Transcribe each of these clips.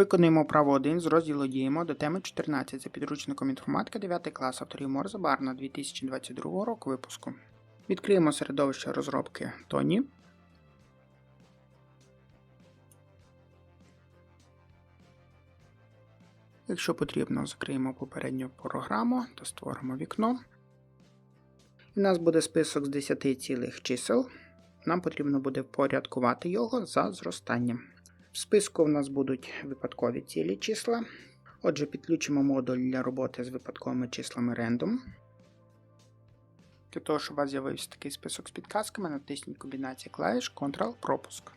Виконуємо право 1 з розділу Діємо до теми 14 за підручником інформатика 9 клас авторів Морза Барна 2022 року випуску. Відкриємо середовище розробки Тоні. Якщо потрібно, закриємо попередню програму та створимо вікно. У нас буде список з 10 цілих чисел. Нам потрібно буде впорядкувати його за зростанням. В списку в нас будуть випадкові цілі числа. Отже, підключимо модуль для роботи з випадковими числами Random. Для того, щоб у вас з'явився такий список з підказками, натисніть комбінацію клавіш Ctrl-пропуск.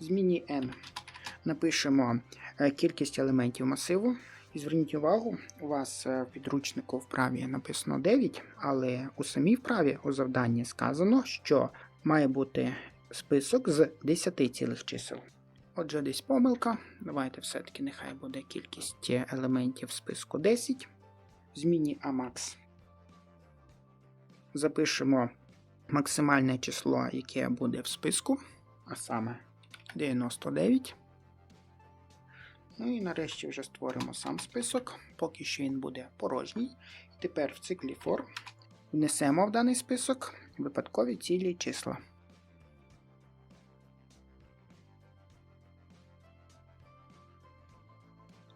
Зміні N. Напишемо е, кількість елементів масиву. І зверніть увагу, у вас е, в підручнику вправі написано 9, але у самій вправі у завданні сказано, що має бути список з 10 цілих чисел. Отже, десь помилка. Давайте все-таки нехай буде кількість елементів списку 10. В зміні AMAX запишемо максимальне число, яке буде в списку, а саме 99. Ну і нарешті вже створимо сам список, поки що він буде порожній. Тепер в циклі for внесемо в даний список випадкові цілі числа.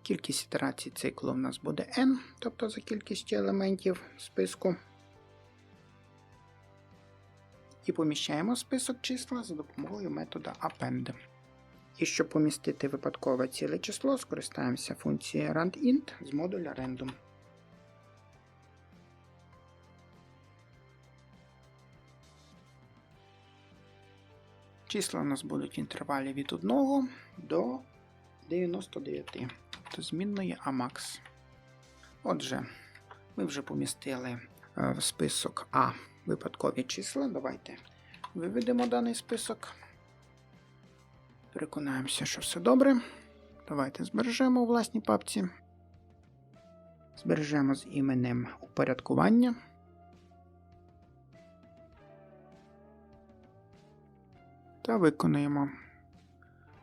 Кількість ітерацій циклу у нас буде n, тобто за кількістю елементів списку. І поміщаємо список числа за допомогою метода append. І щоб помістити випадкове ціле число, скористаємося функцією randint з модуля random. Числа у нас будуть в інтервалі від 1 до 99, тобто змінної AMAX. Отже, ми вже помістили е, в список А випадкові числа. Давайте виведемо даний список. Переконаємося, що все добре. Давайте збережемо у власній папці. Збережемо з іменем упорядкування. Та виконуємо.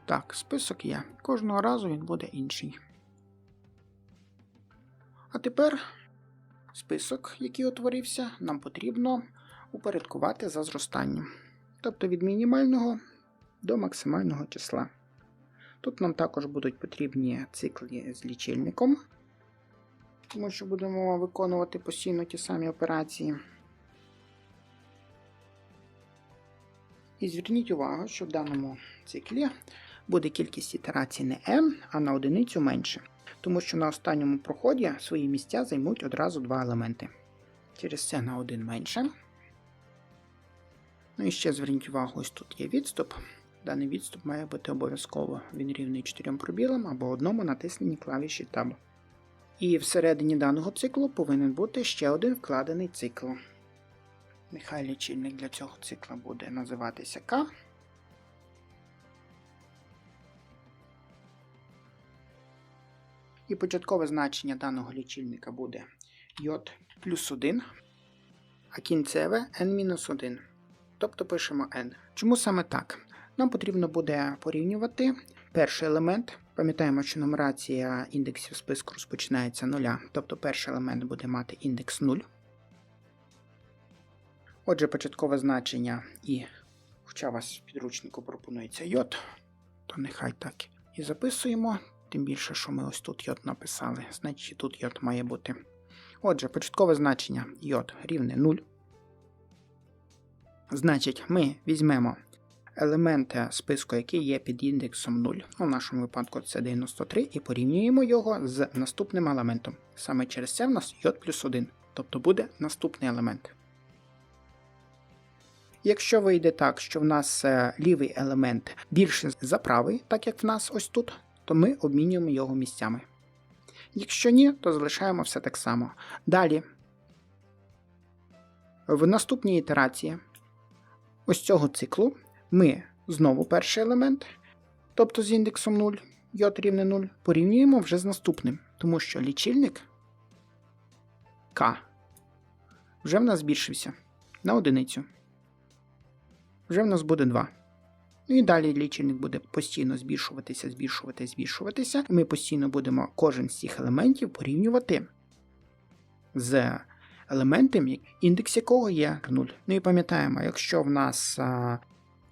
Так, список є. Кожного разу він буде інший. А тепер список, який утворився, нам потрібно упорядкувати за зростанням. Тобто від мінімального до максимального числа. Тут нам також будуть потрібні цикли з лічильником, тому що будемо виконувати постійно ті самі операції. І зверніть увагу, що в даному циклі буде кількість ітерацій не m, а на одиницю менше, тому що на останньому проході свої місця займуть одразу два елементи. Через це на один менше. Ну і ще зверніть увагу, ось тут є відступ. Даний відступ має бути обов'язково. Він рівний 4 пробілам або одному натисненні клавіші Tab. І всередині даного циклу повинен бути ще один вкладений цикл. Нехай лічильник для цього цикла буде називатися K. І початкове значення даного лічильника буде J плюс 1, а кінцеве n-1. Тобто пишемо n. Чому саме так? Нам потрібно буде порівнювати перший елемент. Пам'ятаємо, що нумерація індексів списку розпочинається нуля, тобто перший елемент буде мати індекс 0. Отже, початкове значення і, хоча у вас в підручнику пропонується йод, то нехай так і записуємо. Тим більше, що ми ось тут йод написали, значить тут йод має бути. Отже, початкове значення йод рівне 0. Значить, ми візьмемо елемент списку, який є під індексом 0. У нашому випадку це 93, і порівнюємо його з наступним елементом. Саме через це в нас j плюс 1, тобто буде наступний елемент. Якщо вийде так, що в нас е, лівий елемент більше за правий, так як в нас ось тут, то ми обмінюємо його місцями. Якщо ні, то залишаємо все так само. Далі, в наступній ітерації ось цього циклу ми знову перший елемент, тобто з індексом 0, j рівне 0, порівнюємо вже з наступним, тому що лічильник k вже в нас збільшився на одиницю. Вже в нас буде 2. Ну і далі лічильник буде постійно збільшуватися, збільшуватися, збільшуватися. Ми постійно будемо кожен з цих елементів порівнювати з елементом, індекс якого є 0. Ну і пам'ятаємо, якщо в нас а,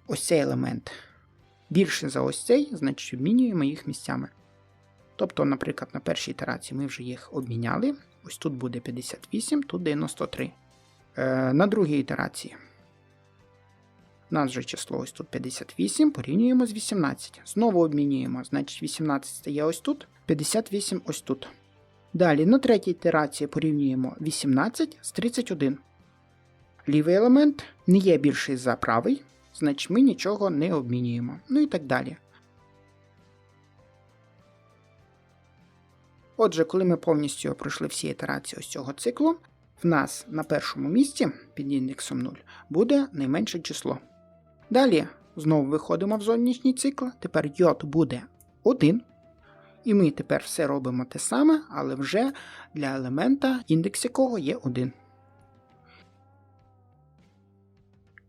ось цей елемент більше за ось цей, значить обмінюємо їх місцями. Тобто, наприклад, на першій ітерації ми вже їх обміняли. Ось тут буде 58, тут 93. Е, На другій ітерації. У нас же число ось тут 58, порівнюємо з 18. Знову обмінюємо, значить 18 стає ось тут, 58 ось тут. Далі на третій ітерації порівнюємо 18 з 31. Лівий елемент не є більший за правий, значить ми нічого не обмінюємо. Ну і так далі. Отже, коли ми повністю пройшли всі ітерації ось цього циклу, в нас на першому місці під індексом 0 буде найменше число. Далі знову виходимо в зовнішній цикл, тепер йод буде 1. І ми тепер все робимо те саме, але вже для елемента, індекс якого є 1.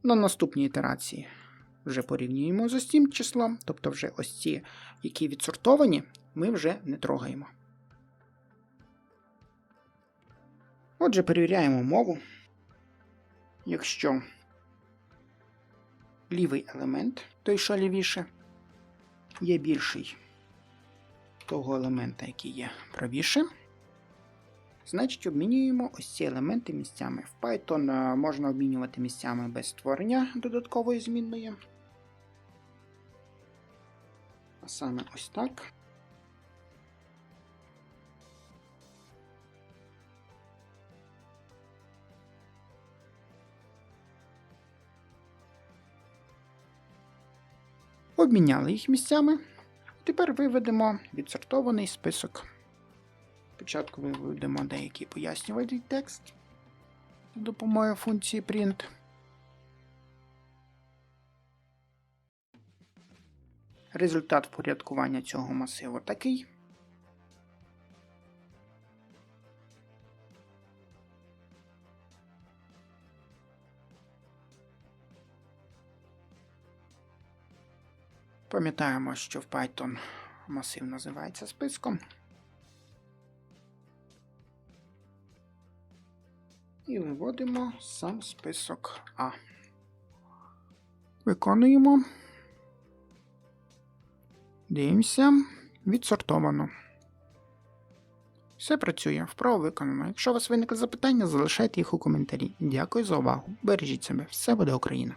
На наступній ітерації вже порівнюємо з ось цим числом, тобто вже ось ці, які відсортовані, ми вже не трогаємо. Отже, перевіряємо мову. Якщо лівий елемент, той, що лівіше, є більший того елемента, який є правіше, значить обмінюємо ось ці елементи місцями. В Python е, можна обмінювати місцями без створення додаткової змінної. А саме ось так. Обміняли їх місцями. Тепер виведемо відсортований список. Спочатку виведемо деякий пояснювальний текст за допомогою функції print. Результат впорядкування цього масиву такий. Пам'ятаємо, що в Python масив називається списком. І виводимо сам список А. Виконуємо. Дивимося. Відсортовано. Все працює, вправо виконано. Якщо у вас виникли запитання, залишайте їх у коментарі. Дякую за увагу. Бережіть себе, все буде Україна!